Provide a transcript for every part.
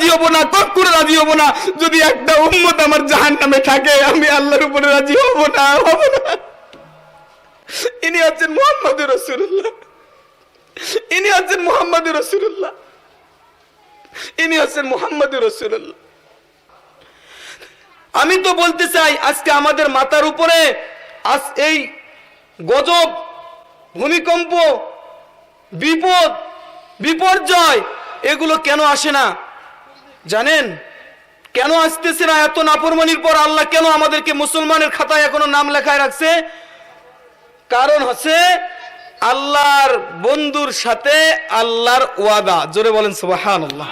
রাজি হব না, কখনো রাজি হব না। যদি একটা উম্মত আমার জাহান নামে থাকে, আমি আল্লাহর উপরে রাজি হব না হব না। ইনি হচ্ছেন মোহাম্মদ রসুল্লাহ ইনি হচ্ছেন মোহাম্মদ রসুল্লাহ ইনি হচ্ছেন মোহাম্মদ রসুল্লাহ আমি তো বলতে চাই, আজকে আমাদের মাথার উপরে আজ এই গজব, ভূমিকম্প, বিপদ, বিপর্যয়, এগুলো কেন আসে না? জানেন? কেন আসতেছে না এত নাফরমানির পর আল্লাহ কেন আমাদেরকে মুসলমানের খাতায় এখনও নাম লেখায় রাখছে? কারণ হচ্ছে আল্লাহর বন্ধুর সাথে আল্লাহর ওয়াদা। জোরে বলেন সুবাহান আল্লাহ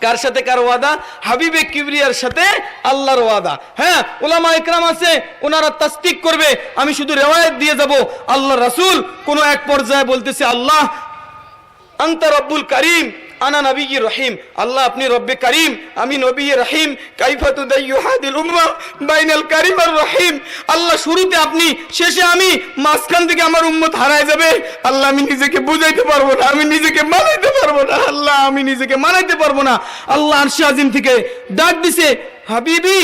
কার সাথে কার ওয়াদা? হাবিবে কিবরিয়ার সাথে আল্লাহর ওয়াদা। হ্যাঁ ওলামা একরাম আছে ওনারা তাস্তিক করবে। আমি শুধু রেওয়ায়ত দিয়ে যাব। আল্লাহ রাসূল কোন এক পর্যায়ে বলতেছে, আল্লাহ, আন্তা রব্বুল করিম। আনা নবী রহিম, আল্লাহ আপনি রব্বে করিম, আমি নবী রহিম, কাইফা তুদাইয়ুহাদিল উম্মা বাইনাল করিম আর রহিম। আল্লাহ শুরুতে আপনি, শেষে আমি, মাঝখান থেকে আমার উম্মত হারায় যাবে। আল্লাহ আমি নিজেকে বুঝাইতে পারব না, আমি নিজেকে মানাইতে পারব না, আল্লাহ আমি নিজেকে মানাইতে পারব না। আল্লাহ আরশি আজিম থেকে ডাক দিছে, হাবিবি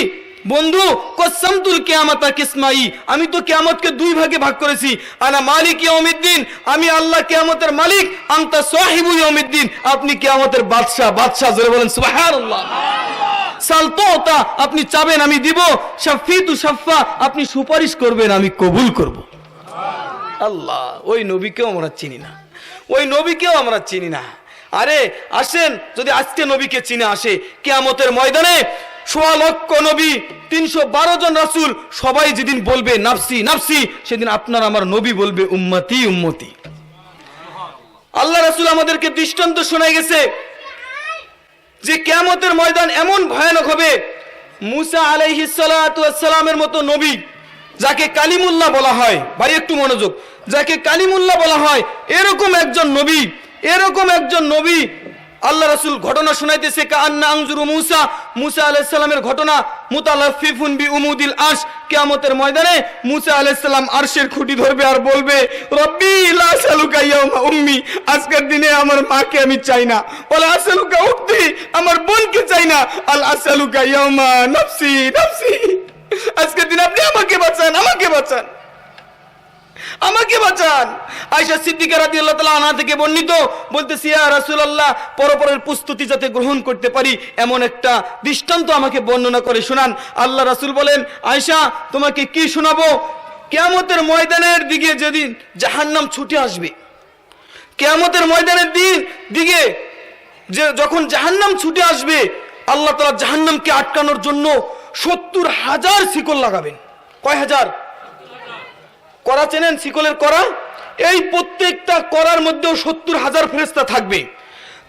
বন্ধু কসামতুল কিয়ামাতা কিসমাই। আমি তো কিয়ামতকে দুই ভাগে ভাগ করেছি। আনা মালিক ইয়াউমিদ্দিন, আমি আল্লাহ কেয়ামতের মালিক, আনতা সাহিবু ইয়াউমিদ্দিন। আপনি কেয়ামতের বাদশা বাদশা জোরে বলেন, সুবহানাল্লাহ। সালতোতা আপনি চাবেন, আমি দিব। শাফিতু শাফা, আপনি সুপারিশ করবেন, আমি কবুল করব। আল্লাহ, ওই নবীকেও আমরা চিনি না। ওই নবীকেও আমরা চিনি না। আরে, আসেন, যদি আজকে নবীকে চিনে আসে, কেয়ামতের ময়দানে সোয়া লক্ষ নবী, তিনশো বারো জন রাসুল, সবাই যেদিন বলবে, নাফসি নাফসি, সেদিন আপনার আমার নবী বলবে, উম্মতি উম্মতি। আল্লাহ রাসুল আমাদেরকে দৃষ্টান্ত শোনাই গেছে যে কেয়ামতের ময়দান এমন ভয়ানক হবে, মুসা আলাইহিসালামের মতো নবী, যাকে কালিমুল্লাহ বলা হয়, ভাই একটু মনোযোগ, যাকে কালিমুল্লাহ বলা হয়, এরকম একজন নবী, এরকম একজন নবী আল্লাহ রাসূল ঘটনা শোনাইতেছে কান্না মুসা মুসা আলাইহিস সালামের ঘটনা মুতালাফিফুন বি উমুদিল আরশ, কিয়ামতের ময়দানে মুসা আলাইহিস সালাম আরশের খুঁটি ধরবে আর বলবে, রব্বি উম্মি, আজকের দিনে আমার মাকে আমি চাই না আসালুকা উক্তি আমার বোনকে চাই না, আল আসালুকা ইয়াউমা নাফসি, আজকের দিনে আপনি আমাকে বাঁচান আমাকে বাঁচান। আমাকে বাঁচান। আয়সা সিদ্দিকা রাদিয়াল্লাহু তাআলা আনহা থেকে বর্ণিত, বলতেছি, ইয়া রাসূলুল্লাহ, পরপরের প্রস্তুতি যাতে গ্রহণ করতে পারি, এমন একটা দৃষ্টান্ত আমাকে বর্ণনা করে শোনান। আল্লাহ রাসূল বলেন আয়সা তোমাকে কি শোনাবো? কিয়ামতের ময়দানের দিকে যেদিন জাহান্নাম ছুটে আসবে, কেয়ামতের ময়দানের দিন দিকে যে যখন জাহান্নাম ছুটে আসবে, আল্লাহ তালা জাহান্নামকে আটকানোর জন্য সত্তর হাজার শিকল লাগাবেন। কয় হাজার? করা চেনেন? শিকলের করা? এই প্রত্যেকটা করার মধ্যেও সত্তর হাজার ফেরেস্তা থাকবে।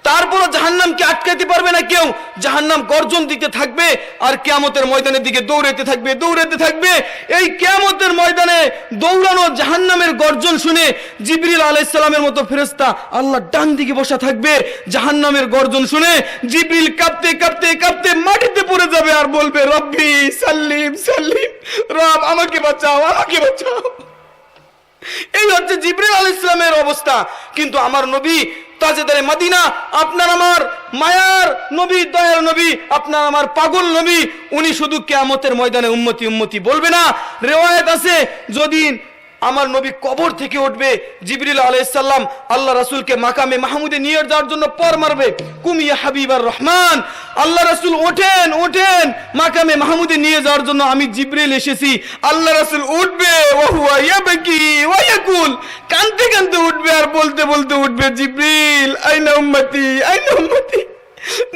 তারপরও জাহান্নামকে আটকাইতে পারবে না কেউ। জাহান্নাম গর্জন দিতে থাকবে আর কেয়ামতের ময়দানের দিকে দৌড়াতে থাকবে দৌড়াতে থাকবে। এই কেয়ামতের ময়দানে দৌড়ানো জাহান্নামের গর্জন শুনে জিবরিল আলাইসালামের মতো ফেরেস্তা আল্লাহ ডান দিকে বসা থাকবে। জাহান্নামের গর্জন শুনে জিবরিল কাঁপতে কাঁপতে কাঁপতে মাটিতে পড়ে যাবে আর বলবে, রব্বি সাল্লিম সাল্লিম, রব, আমাকে বাঁচাও আমাকে বাঁচাও। হচ্ছে জিব্রিল আল ইসলামের অবস্থা। কিন্তু আমার নবী তাজেদারে মাদিনা, আপনার আমার মায়ার নবী, দয়ার নবী, আপনার আমার পাগল নবী, উনি শুধু কেয়ামতের ময়দানে উন্মতি উন্মতি বলবে না। রেওয়ায়ত আছে, যদি আমার নবী কবর থেকে উঠবে, জিবরিল আলাইসাল্লাম আল্লাহ রাসূলকে মাকামে মাহমুদে নিয়ে যাওয়ার জন্য পর মারবে। কুমিয়া হাবিবার রহমান, আল্লাহ রাসূল ওঠেন ওঠেন, মাকামে মাহমুদে নিয়ে যাওয়ার জন্য আমি জিবরিল এসেছি। আল্লাহ রাসূল উঠবে কানতে কানতে উঠবে আর বলতে বলতে উঠবে, জিবরিল, আইনা উম্মতি আইনা উম্মতি,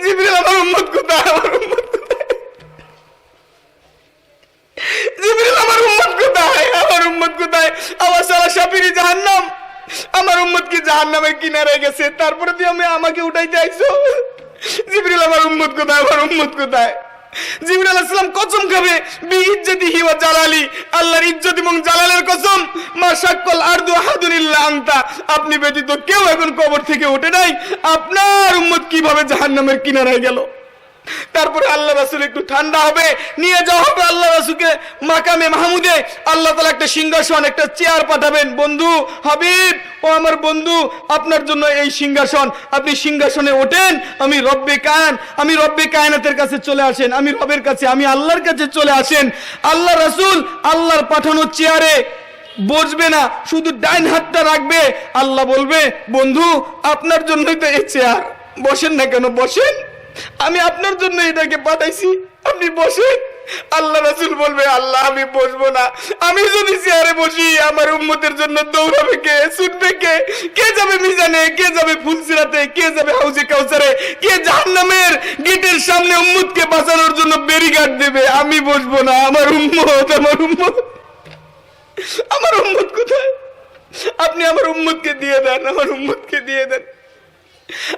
জিবরিল আমার উম্মত কোথায়? আমার কিনারে গেছে, তারপরে তুই আমি আমাকে উঠাইতে আইছো? জিবরিল আমার উম্মত কোথায়, আমার উম্মত কোথায়? জিবরিল আলাইহিস কসম খাবে বি ইজ্জতিহি ওয়া জালালি, আল্লাহর ইজ্জত এবং জালালের কসম, মা শাক্কাল আরদু আহাদুন আনতা। আপনি ব্যতীত কেউ এখন কবর থেকে ওঠে নাই। আপনার উম্মত কীভাবে জাহান্নামের কিনারায় গেল? তারপরে আল্লাহ রাসুল একটু ঠান্ডা হবে, নিয়ে যাওয়া হবে আল্লাহ রাসুলকে মাকামে মাহমুদে। আল্লাহ তালা একটা সিংহাসন, একটা চেয়ার পাঠাবেন। বন্ধু, হাবিব, ও আমার বন্ধু, আপনার জন্য এই সিংহাসন। আপনি সিংহাসনে ওঠেন, আমি রব্বে কায়ন, আমি রব্বে কায়নাতের কাছে চলে আসেন, আমি রবের কাছে, আমি আল্লাহর কাছে চলে আসেন। আল্লাহ রাসুল আল্লাহর পাঠানো চেয়ারে বসবে না, শুধু ডাইন হাতটা রাখবে। আল্লাহ বলবে, বন্ধু, আপনার জন্যই তো এই চেয়ার, বসেন না কেন, বসেন। আমি আপনার জন্য এটাকে পাঠাইছি আপনি বসেন। আল্লাহ রাসুল বলবে, আল্লাহ, আমি বসবো না। আমি যদি চেয়ারে বসি, আমার উম্মতের জন্য দৌড়াবে কে, ছুটবে কে? কে যাবে মিজানে, কে যাবে ফুলসিরাতে, কে যাবে হাউজে কাউসারে? কে জাহান্নামের গেটের সামনে উম্মতকে বাঁচানোর জন্য বেরিগার্ড দেবে? আমি বসবো না। আমার উম্মত আমার উম্মত। আমার উম্মত কোথায়? আপনি আমার উম্মতকে দিয়ে দেন, আমার উম্মতকে দিয়ে দেন।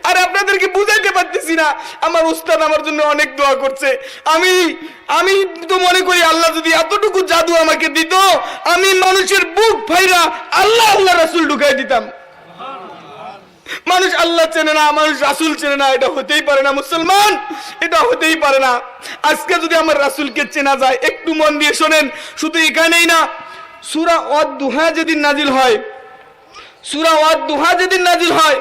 আর আপনাদেরকে বুঝাইতে পারতেছি না। আমার উস্তাদ আমার জন্য অনেক দোয়া করছে। আমি আমি তো মনে করি আল্লাহ যদি এতটুকু জাদু আমাকে দিত, আমি মানুষের বুক ফাইরা আল্লাহ আল্লাহ রাসুল ঢুকাই দিতাম। মানুষ আল্লাহ চেনে না, মানুষ রাসুল চেনে না, এটা হতেই পারে না মুসলমান, এটা হতেই পারে না। আজকে যদি আমার রাসুলকে চেনা যায়, একটু মন দিয়ে শোনেন, শুধু এখানেই না, সুরা ওয়াদ দুহা যেদিন নাজিল হয়, সুরা ওয়াদ দুহা যেদিন নাজিল হয়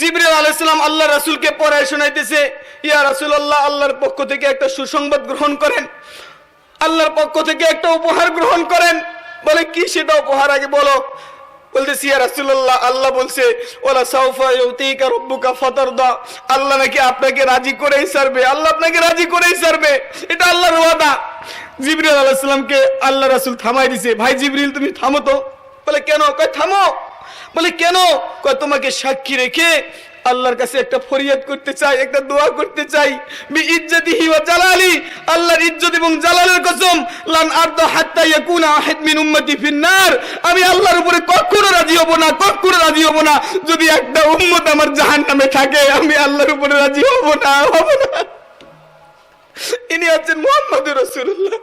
জিবরিল আলাইসালাম আল্লাহ রাসুলকে পড়ায় শোনাইতেছে, ইয়া রাসুল আল্লাহ আল্লাহর পক্ষ থেকে একটা সুসংবাদ গ্রহণ করেন। আল্লাহর পক্ষ থেকে একটা উপহার গ্রহণ করেন। বলে, কি সেটা উপহার? আগে বলো। বলতেছি, ইয়া রাসূলুল্লাহ, আল্লাহ বলছে ওলা সাউফা ইউতিকা রব্বুকা ফাতারদা। আল্লাহ নাকি আপনাকে রাজি করেই ছাড়বে। আল্লাহ আপনাকে রাজি করেই ছাড়বে। এটা আল্লাহর ওয়াদা। জিবরিল আলাইহিস সালামকে আল্লাহ রাসূল থামাই দিছে। ভাই জিবরিল, তুমি থামো তো। বলে, কেন? কয়, থামো। বলে, কেন? তোমাকে সাক্ষী রেখে আল্লাহর কাছে একটা ফরিয়াদ করতে চাই, একটা দোয়া করতে চাই। বি ইজ্জতিহি ওয়া জালালি, আল্লাহর ইজ্জত এবং জালালের কসম, লান আরদা হাত্তা ইয়াকুনা আহাদ মিন উম্মতি ফিন্নার। আমি আল্লাহর উপরে কখনো রাজি হব না, কখনো রাজি হব না। যদি একটা উম্মত আমার জাহান্নামে থাকে, আমি আল্লাহর উপরে রাজি হব না হব না। ইনি হচ্ছেন মুহাম্মদুর রাসূলুল্লাহ।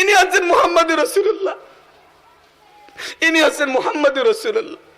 ইনি হচ্ছেন মুহাম্মদুর রাসূলুল্লাহ। ইনি হচ্ছেন মোহাম্মদ রাসূলুল্লাহ।